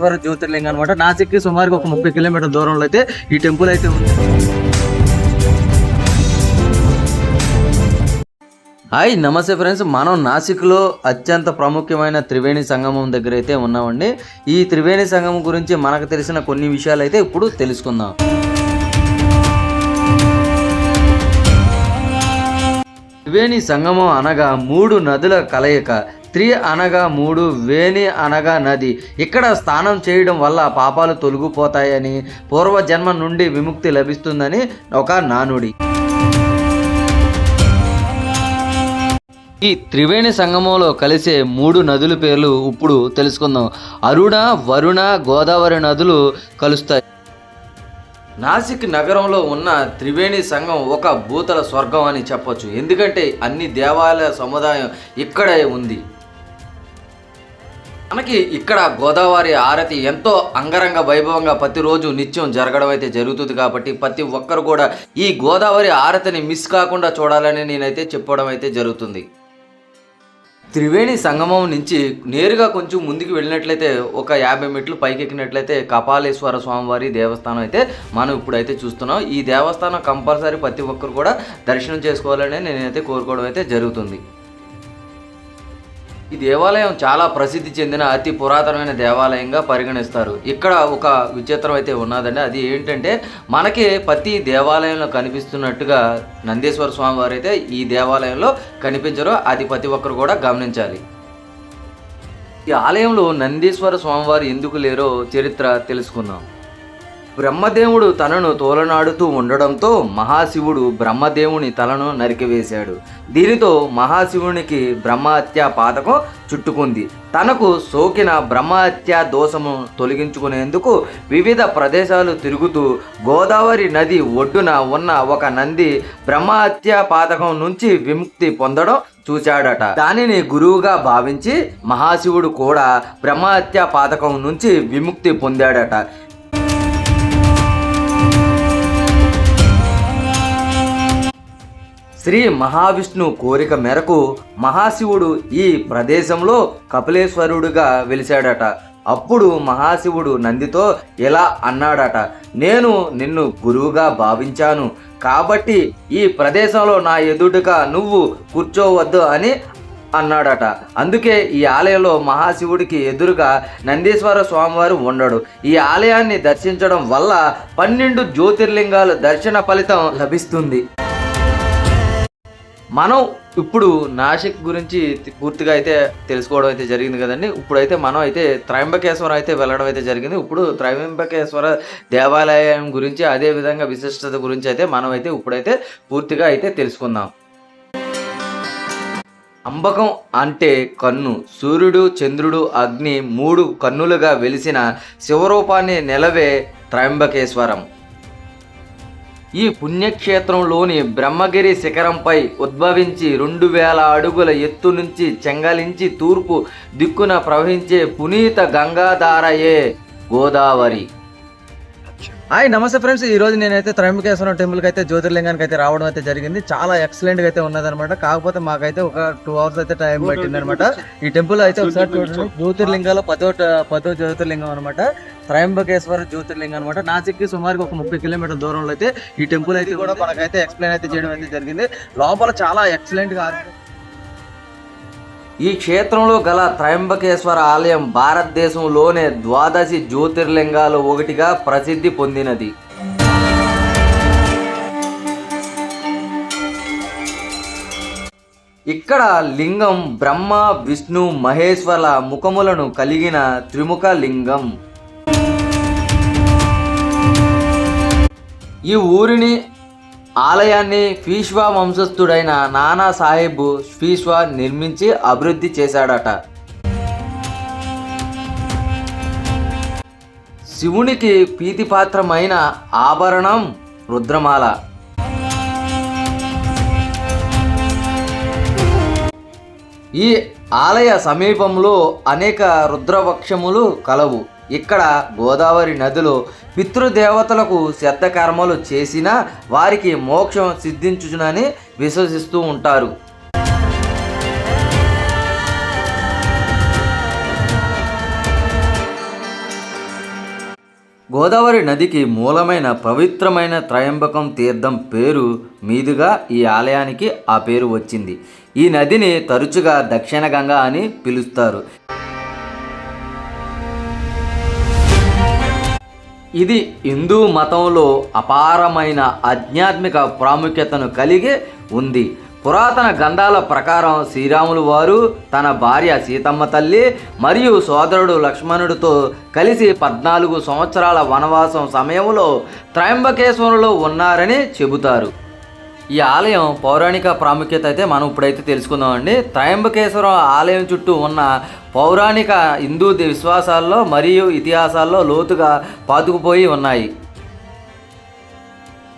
త్రయంబకేశ్వర జ్యోతిర్లింగం అనమాట నాసిక్కి సుమారుగా ఒక ముప్పై కిలోమీటర్ దూరంలో అయితే ఈ టెంపుల్ అయితే ఉంది. హాయ్ నమస్తే ఫ్రెండ్స్. మనం నాసిక్లో అత్యంత ప్రాముఖ్యమైన త్రివేణి సంగమం దగ్గర అయితే ఉన్నామండి. ఈ త్రివేణి సంగమం గురించి మనకు తెలిసిన కొన్ని విషయాలు అయితే ఇప్పుడు తెలుసుకుందాం. త్రివేణి సంగమం అనగా మూడు నదుల కలయిక. త్రి అనగా మూడు వేణి అనగా నది. ఇక్కడ స్నానం చేయడం వల్ల పాపాలు తొలగిపోతాయని పూర్వజన్మ నుండి విముక్తి లభిస్తుందని ఒక నానుడి. ఈ త్రివేణి సంగమంలో కలిసే మూడు నదుల పేర్లు ఇప్పుడు తెలుసుకుందాం. అరుణ వరుణ గోదావరి నదులు కలుస్తాయి. నాసిక్ నగరంలో ఉన్న త్రివేణి సంఘం ఒక భూతల స్వర్గం అని చెప్పొచ్చు. ఎందుకంటే అన్ని దేవాలయ సముదాయం ఇక్కడే ఉంది. మనకి ఇక్కడ గోదావరి ఆరతి ఎంతో అంగరంగ వైభవంగా ప్రతిరోజు నిత్యం జరగడం అయితే జరుగుతుంది కాబట్టి ప్రతి ఒక్కరు కూడా ఈ గోదావరి ఆరతిని మిస్ కాకుండా చూడాలని నేనైతే చెప్పడం అయితే జరుగుతుంది. త్రివేణి సంగమం నుంచి నేరుగా కొంచెం ముందుకు వెళ్ళినట్లయితే ఒక యాభై మెట్లు పైకి ఎక్కినట్లయితే కపాలేశ్వర స్వామివారి దేవస్థానం అయితే మనం ఇప్పుడైతే చూస్తున్నాం. ఈ దేవస్థానం కంపల్సరీ ప్రతి ఒక్కరు కూడా దర్శనం చేసుకోవాలని నేనైతే కోరుకోవడం అయితే జరుగుతుంది. ఈ దేవాలయం చాలా ప్రసిద్ధి చెందిన అతి పురాతనమైన దేవాలయంగా పరిగణిస్తారు. ఇక్కడ ఒక విచిత్రం అయితే ఉన్నదండి. అది ఏంటంటే మనకి ప్రతి దేవాలయంలో కనిపిస్తున్నట్టుగా నందీశ్వర స్వామి వారు అయితే ఈ దేవాలయంలో కనిపించరు. అది ప్రతి ఒక్కరు కూడా గమనించాలి. ఈ ఆలయంలో నందీశ్వర స్వామివారు ఎందుకు లేరో చరిత్ర తెలుసుకుందాం. బ్రహ్మదేవుడు తనను తోలనాడుతూ ఉండడంతో మహాశివుడు బ్రహ్మదేవుని తలను నరికివేశాడు. దీనితో మహాశివునికి బ్రహ్మహత్య పాతకం చుట్టుకుంది. తనకు సోకిన బ్రహ్మహత్య దోషము తొలగించుకునేందుకు వివిధ ప్రదేశాలు తిరుగుతూ గోదావరి నది ఒడ్డున ఉన్న ఒక నంది బ్రహ్మహత్య పాతకం నుంచి విముక్తి పొందడం చూశాడట. దానిని గురువుగా భావించి మహాశివుడు కూడా బ్రహ్మహత్య పాతకం నుంచి విముక్తి పొందాడట. శ్రీ మహావిష్ణు కోరిక మేరకు మహాశివుడు ఈ ప్రదేశంలో కపిలేశ్వరుడుగా వెలిశాడట. అప్పుడు మహాశివుడు నందితో ఇలా అన్నాడట నేను నిన్ను గురువుగా భావించాను. కాబట్టి ఈ ప్రదేశంలో నా ఎదుటగా నువ్వు కూర్చోవద్దు అని అన్నాడట. అందుకే ఈ ఆలయంలో మహాశివుడికి ఎదురుగా నందీశ్వర స్వామివారు ఉండడు. ఈ ఆలయాన్ని దర్శించడం వల్ల పన్నెండు జ్యోతిర్లింగాలు దర్శన ఫలితం లభిస్తుంది. మనం ఇప్పుడు నాసిక్ గురించి పూర్తిగా అయితే తెలుసుకోవడం అయితే జరిగింది కదండి. ఇప్పుడైతే మనం అయితే త్రయంబకేశ్వరం అయితే వెళ్ళడం అయితే జరిగింది. ఇప్పుడు త్రయంబకేశ్వర దేవాలయం గురించి అదే విధంగా విశిష్టత గురించి అయితే మనం అయితే ఇప్పుడైతే పూర్తిగా అయితే తెలుసుకుందాం. అంబకం అంటే కన్ను. సూర్యుడు చంద్రుడు అగ్ని మూడు కన్నులుగా వెలిసిన శివరూపాన్ని నెలవే త్రయంబకేశ్వరం. ఈ పుణ్యక్షేత్రంలోని బ్రహ్మగిరి శిఖరంపై ఉద్భవించి రెండు వేల అడుగుల ఎత్తు నుంచి చెంగలించి తూర్పు దిక్కున ప్రవహించే పునీత గంగాధారయే గోదావరి. హాయ్ నమస్తే ఫ్రెండ్స్. ఈ రోజు నేనైతే త్రయంబకేశ్వరం టెంపుల్కి అయితే జ్యోతిర్లింగానికి అయితే రావడం అయితే జరిగింది. చాలా ఎక్సలెంట్ అయితే ఉన్నదనమాట కాకపోతే మాకైతే ఒక టూ అవర్స్ అయితే టైం పట్టింది అనమాట ఈ టెంపుల్ అయితే ఒకసారి చూడండి. జ్యోతిర్లింగాలో పదో పదో జ్యోతిర్లింగం అనమాట త్రయంబకేశ్వర జ్యోతిర్లింగం అనమాట నాసిక్కి సుమారుగా ఒక ముప్పై కిలోమీటర్ దూరంలో అయితే ఈ టెంపుల్ అయితే కూడా మనకైతే ఎక్స్ప్లెయిన్ అయితే చేయడం అయితే జరిగింది. లోపల చాలా ఎక్సలెంట్గా ఈ క్షేత్రంలో గల త్రయంబకేశ్వర ఆలయం భారతదేశంలోనే ద్వాదశి జ్యోతిర్లింగాలు ఒకటిగా ప్రసిద్ధి పొందినది. ఇక్కడ లింగం బ్రహ్మ విష్ణు మహేశ్వర ముఖములను కలిగిన త్రిముఖ లింగం. ఈ ఊరిని ఆలయాన్ని ఫీష్వా వంశస్థుడైన నానా సాహెబ్ ఫీష్వా నిర్మించి అభివృద్ధి చేశాడట. శివునికి ప్రీతిపాత్రమైన ఆభరణం రుద్రమాల. ఈ ఆలయ సమీపంలో అనేక రుద్రవక్షములు కలవు. ఇక్కడ గోదావరి నదిలో పితృదేవతలకు శ్రద్ధ కర్మలు చేసినా వారికి మోక్షం సిద్ధించునని విశ్వసిస్తూ ఉంటారు. గోదావరి నదికి మూలమైన పవిత్రమైన త్రయంబకం తీర్థం పేరు మీదుగా ఈ ఆలయానికి ఆ పేరు వచ్చింది. ఈ నదిని తరచుగా దక్షిణ గంగా అని పిలుస్తారు. ఇది హిందూ మతంలో అపారమైన ఆధ్యాత్మిక ప్రాముఖ్యతను కలిగి ఉంది. పురాతన గ్రంథాల ప్రకారం శ్రీరాములు వారు తన భార్య సీతమ్మ తల్లి మరియు సోదరుడు లక్ష్మణుడితో కలిసి పద్నాలుగు సంవత్సరాల వనవాసం సమయంలో త్రయంబకేశ్వరంలో ఉన్నారని చెబుతారు. ఈ ఆలయం పౌరాణిక ప్రాముఖ్యత అయితే మనం ఇప్పుడైతే తెలుసుకుందామండి. త్రయంబకేశ్వరం ఆలయం చుట్టూ ఉన్న పౌరాణిక హిందూ విశ్వాసాల్లో మరియు ఇతిహాసాల్లో లోతుగా పాతుకుపోయి ఉన్నాయి.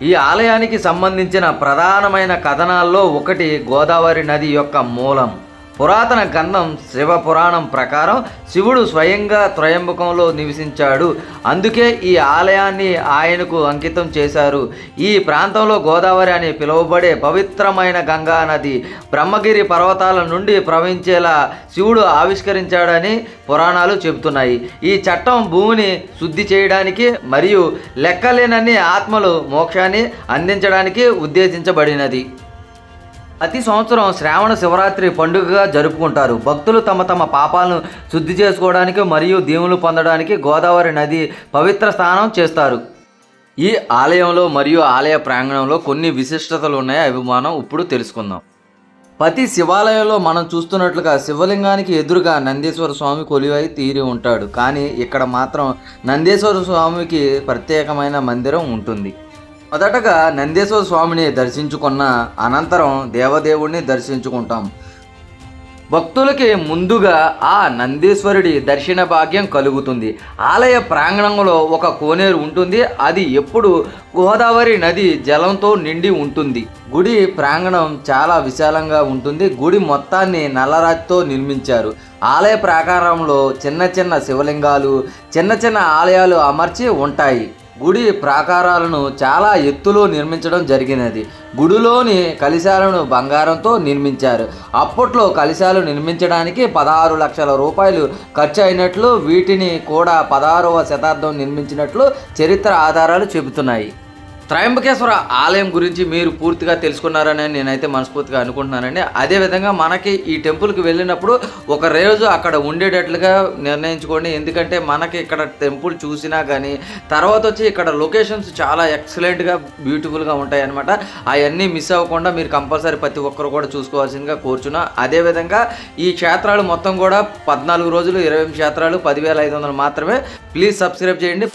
ఈ ఆలయానికి సంబంధించిన ప్రధానమైన కథనాల్లో ఒకటి గోదావరి నది యొక్క మూలం. పురాతన గంధం శివ పురాణం ప్రకారం శివుడు స్వయంగా త్రయంబకంలో నివసించాడు. అందుకే ఈ ఆలయాన్ని ఆయనకు అంకితం చేశారు. ఈ ప్రాంతంలో గోదావరి అని పిలువబడే పవిత్రమైన గంగా నది బ్రహ్మగిరి పర్వతాల నుండి ప్రవహించేలా శివుడు ఆవిష్కరించాడని పురాణాలు చెబుతున్నాయి. ఈ చట్టం భూమిని శుద్ధి చేయడానికి మరియు లెక్కలేనన్ని ఆత్మలు మోక్షాన్ని అందించడానికి ఉద్దేశించబడినది. ప్రతి సంవత్సరం శ్రావణ శివరాత్రి పండుగగా జరుపుకుంటారు. భక్తులు తమ తమ పాపాలను శుద్ధి చేసుకోవడానికి మరియు దీవులు పొందడానికి గోదావరి నది పవిత్ర స్నానం చేస్తారు. ఈ ఆలయంలో మరియు ఆలయ ప్రాంగణంలో కొన్ని విశిష్టతలు ఉన్నాయి. అవి మనం ఇప్పుడు తెలుసుకుందాం. ప్రతి శివాలయంలో మనం చూస్తున్నట్లుగా శివలింగానికి ఎదురుగా నందీశ్వర స్వామి కొలువై తీరి ఉంటాడు. కానీ ఇక్కడ మాత్రం నందీశ్వర స్వామికి ప్రత్యేకమైన మందిరం ఉంటుంది. మొదటగా నందేశ్వర స్వామిని దర్శించుకున్న అనంతరం దేవదేవుడిని దర్శించుకుంటాం. భక్తులకి ముందుగా ఆ నందీశ్వరుడి దర్శన భాగ్యం కలుగుతుంది. ఆలయ ప్రాంగణంలో ఒక కోనేరు ఉంటుంది. అది ఎప్పుడు గోదావరి నది జలంతో నిండి ఉంటుంది. గుడి ప్రాంగణం చాలా విశాలంగా ఉంటుంది. గుడి మొత్తాన్ని నల్లరాతితో నిర్మించారు. ఆలయ ప్రాకారంలో చిన్న చిన్న శివలింగాలు చిన్న చిన్న ఆలయాలు అమర్చి ఉంటాయి. గుడి ప్రాకారాలను చాలా ఎత్తులో నిర్మించడం జరిగినది. గుడిలోని కలశాలను బంగారంతో నిర్మించారు. అప్పట్లో కలశాలు నిర్మించడానికి పదహారు లక్షల రూపాయలు ఖర్చు అయినట్లు వీటిని కూడా పదహారవ శతాబ్దం నిర్మించినట్లు చరిత్ర ఆధారాలు చెబుతున్నాయి. త్రయంబకేశ్వర ఆలయం గురించి మీరు పూర్తిగా తెలుసుకున్నారని నేనైతే మనస్ఫూర్తిగా అనుకుంటున్నానండి. అదేవిధంగా మనకి ఈ టెంపుల్కి వెళ్ళినప్పుడు ఒక రోజు అక్కడ ఉండేటట్లుగా నిర్ణయించుకోండి. ఎందుకంటే మనకి ఇక్కడ టెంపుల్ చూసినా కానీ తర్వాత వచ్చి ఇక్కడ లొకేషన్స్ చాలా ఎక్సలెంట్గా బ్యూటిఫుల్గా ఉంటాయి అనమాట అవన్నీ మిస్ అవ్వకుండా మీరు కంపల్సరీ ప్రతి ఒక్కరు కూడా చూసుకోవాల్సిందిగా కోరుచున్నా. అదేవిధంగా ఈ క్షేత్రాలు మొత్తం కూడా పద్నాలుగు రోజులు ఇరవై ఎనిమిది క్షేత్రాలు పదివేల ఐదు వందలు మాత్రమే. ప్లీజ్ సబ్స్క్రైబ్ చేయండి.